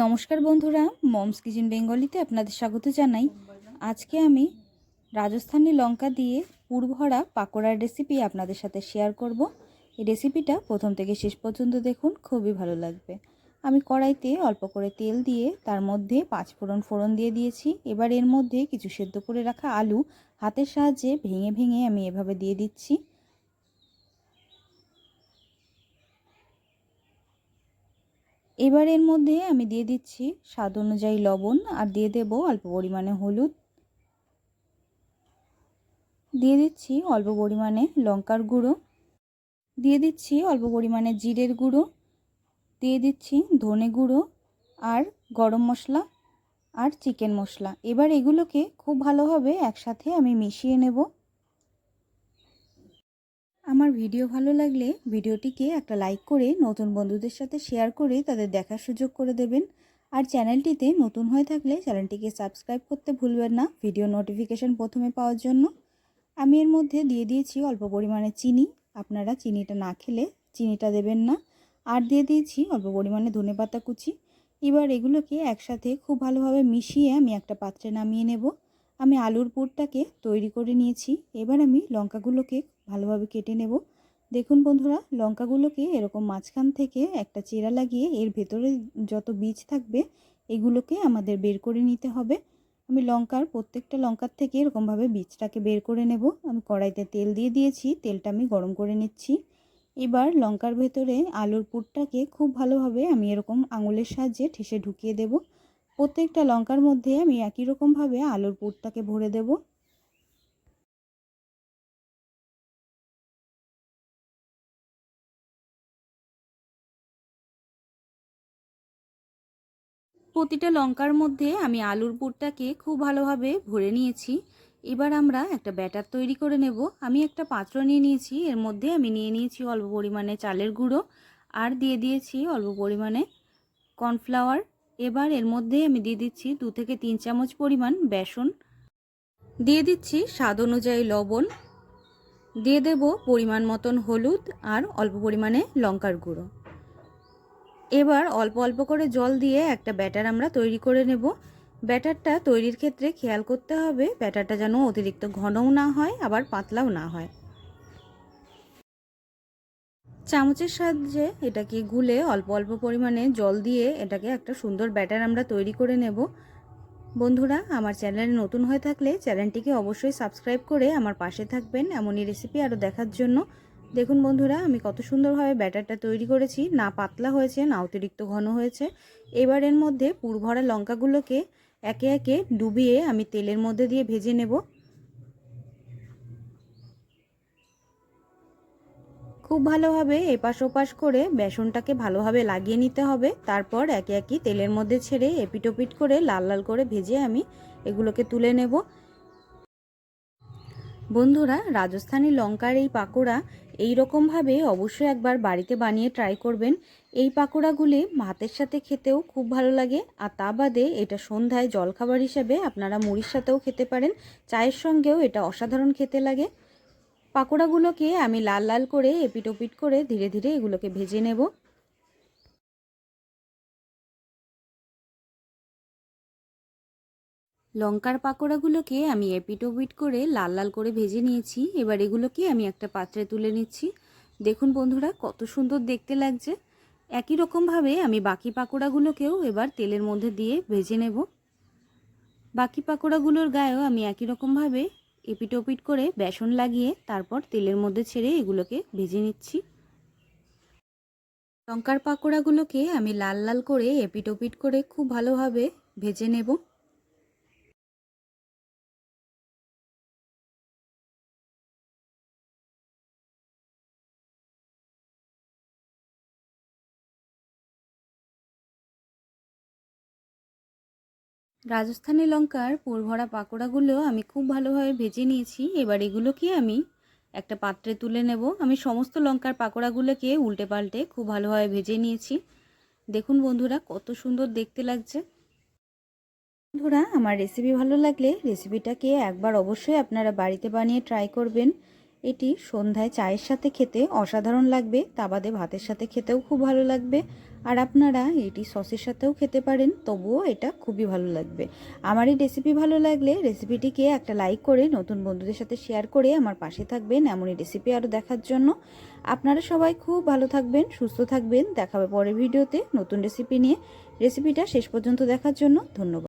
নমস্কার বন্ধুরা, moms kitchen বেঙ্গলিতে আপনাদের স্বাগত জানাই। আজকে আমি রাজস্থানি লঙ্কা দিয়ে পুরভরা পাকোড়ার রেসিপি আপনাদের সাথে শেয়ার করব। এই রেসিপিটা প্রথম থেকে শেষ পর্যন্ত দেখুন, খুবই ভালো লাগবে। আমি কড়াইতে অল্প করে তেল দিয়ে তার মধ্যে পাঁচ ফোড়ন ফোড়ন দিয়ে দিয়েছি। এবার এর মধ্যে কিছু সেদ্ধ করে রাখা আলু হাতের সাহায্যে ভেঙে ভেঙে আমি এভাবে দিয়ে দিচ্ছি। এবার এর মধ্যে আমি দিয়ে দিচ্ছি স্বাদ অনুযায়ী লবণ আর দিয়ে দেব অল্প পরিমাণে হলুদ। দিয়ে দিচ্ছি অল্প পরিমাণে লঙ্কার গুঁড়ো। দিয়ে দিচ্ছি অল্প পরিমাণে জিরের গুঁড়ো। দিয়ে দিচ্ছি ধনে গুঁড়ো আর গরম মশলা আর চিকেন মশলা। এবার এগুলোকে খুব ভালোভাবে একসাথে আমি মিশিয়ে নেব। আমার ভিডিও ভালো লাগলে ভিডিওটিকে একটা লাইক করে নতুন বন্ধুদের সাথে শেয়ার করে তাদের দেখার সুযোগ করে দেবেন। আর চ্যানেলটিতে নতুন হয়ে থাকলে চ্যানেলটিকে সাবস্ক্রাইব করতে ভুলবেন না ভিডিও নোটিফিকেশান প্রথমে পাওয়ার জন্য। আমি এর মধ্যে দিয়ে দিয়েছি অল্প পরিমাণে চিনি। আপনারা চিনিটা না খেলে চিনিটা দেবেন না। আর দিয়ে দিয়েছি অল্প পরিমাণে ধনে পাতা কুচি। এবার এগুলোকে একসাথে খুব ভালোভাবে মিশিয়ে আমি একটা পাত্রে নামিয়ে নেব। আমি আলুর পুরটাকে তৈরি করে নিয়েছি। এবার আমি লঙ্কাগুলোকে ভালোভাবে কেটে নেব। দেখুন বন্ধুরা, লঙ্কাগুলোকে এরকম মাঝখান থেকে একটা চেরা লাগিয়ে এর ভেতরে যত বীজ থাকবে, এগুলোকে আমাদের বের করে নিতে হবে। আমি লঙ্কার প্রত্যেকটা লঙ্কার থেকে এরকমভাবে বীজটাকে বের করে নেব। আমি কড়াইতে তেল দিয়ে দিয়েছি, তেলটা আমি গরম করে নিচ্ছি। এবার লঙ্কার ভেতরে আলুর পুরটাকে খুব ভালোভাবে আমি এরকম আঙুলের সাহায্যে ঠেসে ঢুকিয়ে দেব। প্রত্যেকটা লঙ্কার মধ্যে আমি একই রকমভাবে আলুর পুরটাকে ভরে দেব। প্রতিটা লঙ্কার মধ্যে আমি আলুর পুরটাকে খুব ভালোভাবে ভরে নিয়েছি। এবার আমরা একটা ব্যাটার তৈরি করে নেব। আমি একটা পাত্র নিয়ে নিয়েছি। এর মধ্যে আমি নিয়ে নিয়েছি অল্প পরিমাণে চালের গুঁড়ো আর দিয়ে দিয়েছি অল্প পরিমাণে কর্নফ্লাওয়ার। এবার এর মধ্যে আমি দিয়ে দিচ্ছি দু থেকে তিন চামচ পরিমাণ বেসন। দিয়ে দিচ্ছি স্বাদ অনুযায়ী লবণ। দিয়ে দেব পরিমাণ মতন হলুদ আর অল্প পরিমাণে লঙ্কার গুঁড়ো। এবার অল্প অল্প করে জল দিয়ে একটা ব্যাটার আমরা তৈরি করে নেব। ব্যাটারটা তৈরির ক্ষেত্রে খেয়াল করতে হবে, ব্যাটারটা যেন অতিরিক্ত ঘনও না হয়, আবার পাতলাও না হয়। চামচের সাহায্যে এটাকে গুলে অল্প অল্প পরিমাণে জল দিয়ে এটাকে একটা সুন্দর ব্যাটার আমরা তৈরি করে নেব। বন্ধুরা, আমার চ্যানেলে নতুন হয়ে থাকলে চ্যানেলটিকে অবশ্যই সাবস্ক্রাইব করে আমার পাশে থাকবেন। এমনই রেসিপি আরও দেখার জন্য দেখুন বন্ধুরা, আমি কত সুন্দরভাবে ব্যাটারটা তৈরি করেছি। না পাতলা হয়েছে, না অতিরিক্ত ঘন হয়েছে। এবার এর মধ্যে পুরভরা লঙ্কাগুলোকে একে একে ডুবিয়ে আমি তেলের মধ্যে দিয়ে ভেজে নেব। খুব ভালোভাবে এপাশ ওপাশ করে বেসনটাকে ভালোভাবে লাগিয়ে নিতে হবে। তারপর একে একে তেলের মধ্যে ছেড়ে এপিটোপিট করে লাল লাল করে ভেজে আমি এগুলোকে তুলে নেব। বন্ধুরা, রাজস্থানি লঙ্কার এই পাকোড়া এই রকমভাবে অবশ্যই একবার বাড়িতে বানিয়ে ট্রাই করবেন। এই পাকোড়াগুলি ভাতের সাথে খেতেও খুব ভালো লাগে। আর তা বাদে এটা সন্ধ্যায় জলখাবার হিসেবে আপনারা মুড়ির সাথেও খেতে পারেন। চায়ের সঙ্গেও এটা অসাধারণ খেতে লাগে। পাকোড়াগুলোকে আমি লাল লাল করে এপিট ওপিট করে ধীরে ধীরে এগুলোকে ভেজে নেব। লঙ্কার পাকোড়াগুলোকে আমি এপিটোপিট করে লাল লাল করে ভেজে নিয়েছি। এবার এগুলোকে আমি একটা পাত্রে তুলে নিচ্ছি। দেখুন বন্ধুরা, কত সুন্দর দেখতে লাগছে। একই রকমভাবে আমি বাকি পাকোড়াগুলোকেও এবার তেলের মধ্যে দিয়ে ভেজে নেব। বাকি পাকোড়াগুলোর গায়েও আমি একই রকমভাবে এপিটোপিট করে বেসন লাগিয়ে তারপর তেলের মধ্যে ছেড়ে এগুলোকে ভেজে নিচ্ছি। লঙ্কার পাকোড়াগুলোকে আমি লাল লাল করে এপিটোপিট করে খুব ভালোভাবে ভেজে নেব। রাজস্থানি লঙ্কার পুরভরা পাকোড়াগুলো আমি খুব ভালোভাবে ভেজে নিয়েছি। এবার এগুলোকে আমি একটা পাত্রে তুলে নেব। আমি সমস্ত লঙ্কার পাকোড়াগুলোকে উল্টে পাল্টে খুব ভালোভাবে ভেজে নিয়েছি। দেখুন বন্ধুরা, কত সুন্দর দেখতে লাগছে। বন্ধুরা, আমার রেসিপি ভালো লাগলে রেসিপিটাকে একবার অবশ্যই আপনারা বাড়িতে বানিয়ে ট্রাই করবেন। এটি সন্ধ্যায় চায়ের সাথে খেতে অসাধারণ লাগবে তা বাদে ভাতের সাথে খেতেও খুব ভালো লাগবে। আর আপনারা এটি সসের সাথেও খেতে পারেন, তবুও এটা খুবই ভালো লাগবে। আমার এই রেসিপি ভালো লাগলে রেসিপিটিকে একটা লাইক করে নতুন বন্ধুদের সাথে শেয়ার করে আমার পাশে থাকবেন এমনই রেসিপি আরও দেখার জন্য। আপনারা সবাই খুব ভালো থাকবেন, সুস্থ থাকবেন। দেখাবে পরের ভিডিওতে নতুন রেসিপি নিয়ে। রেসিপিটা শেষ পর্যন্ত দেখার জন্য ধন্যবাদ।